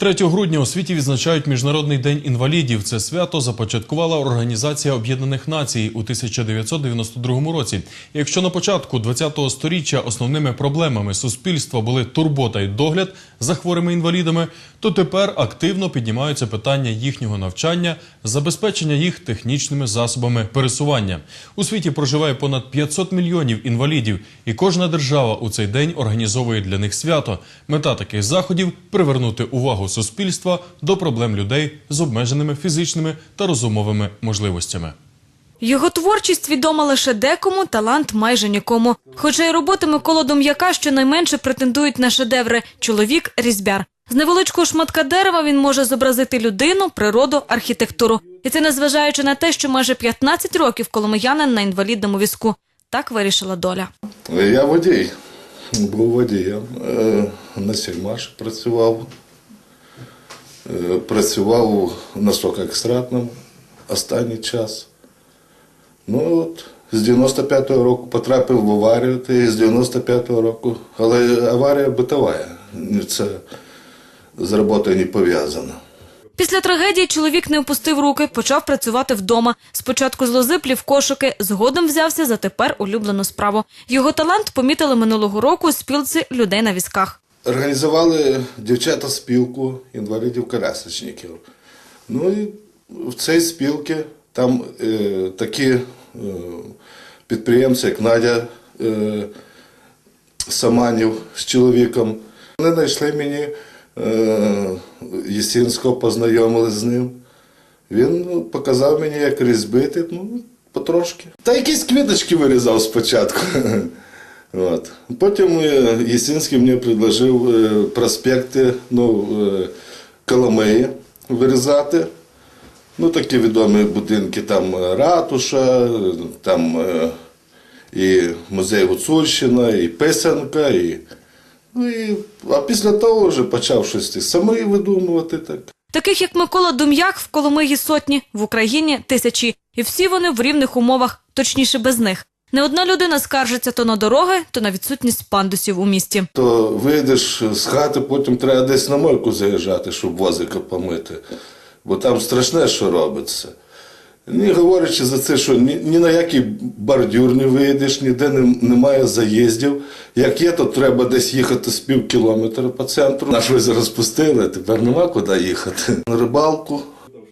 3 грудня у світі відзначають Міжнародний день інвалідів. Це свято започаткувала Організація Об'єднаних Націй у 1992 році. Якщо на початку 20-го сторіччя основними проблемами суспільства були турбота і догляд за хворими інвалідами, то тепер активно піднімаються питання їхнього навчання, забезпечення їх технічними засобами пересування. У світі проживає понад 500 мільйонів інвалідів, і кожна держава у цей день організовує для них свято. Мета таких заходів привернути увагу суспільства до проблем людей з обмеженими фізичними та розумовими можливостями. Його творчість відома лише декому, талант майже нікому. Хоча й роботи Миколи Дом'яка щонайменше претендують на шедеври «Чоловік різьбяр». З невеличкого шматка дерева він може зобразити людину, природу, архітектуру. І це незважаючи на те, що майже 15 років коломиянин на інвалідному візку. Так вирішила доля. Я водій. Був водієм. Е, На сільмаш працював. Е, Працював на сокоекстратному останній час. Ну от, з 95-го року потрапив в аварію, та і з 95-го року. Але аварія битова. Це з роботою не пов'язано. Після трагедії чоловік не опустив руки, почав працювати вдома. Спочатку з лози плів кошики, згодом взявся за тепер улюблену справу. Його талант помітили минулого року у спілці людей на візках. Організували дівчата спілку інвалідів-колясочників. Ну і в цій спілці там е, такі е, підприємці, як Надя е, Саманів з чоловіком. Вони знайшли мені е, Єсінського, познайомили з ним. Він ну, показав мені, як різьбити, ну, потрошки. Та якісь квіточки вирізав спочатку. От. Потім Єсінський мені предложив е, проспекти ну, е, Коломиї вирізати. Ну, такі відомі будинки, там ратуша, там і музей Гуцульщина, і Писанка, і, ну, і, а після того вже почав щось самий видумувати так. Таких як Микола Дум'як в Коломиї сотні, в Україні тисячі. І всі вони в рівних умовах, точніше без них. Не одна людина скаржиться то на дороги, то на відсутність пандусів у місті. То вийдеш з хати, потім треба десь на мойку заїжджати, щоб возика помити. Бо там страшне, що робиться. Не говорячи за це, що ні, ні на який бордюр не вийдеш, ніде не, немає заїздів. Як є, то треба десь їхати з пів кілометра по центру. Наш озеро розпустили, тепер нема куди їхати. На рибалку.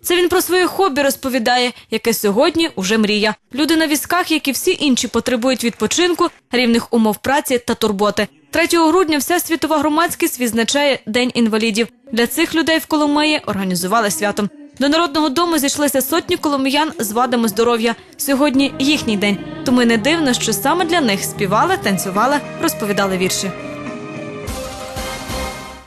Це він про своє хобі розповідає, яке сьогодні уже мрія. Люди на візках, як і всі інші, потребують відпочинку, рівних умов праці та турботи. 3 грудня вся світова громадськість відзначає День інвалідів. Для цих людей в Коломиї організували свято. До народного дому зійшлися сотні коломиян з вадами здоров'я. Сьогодні їхній день, тому не дивно, що саме для них співали, танцювали, розповідали вірші.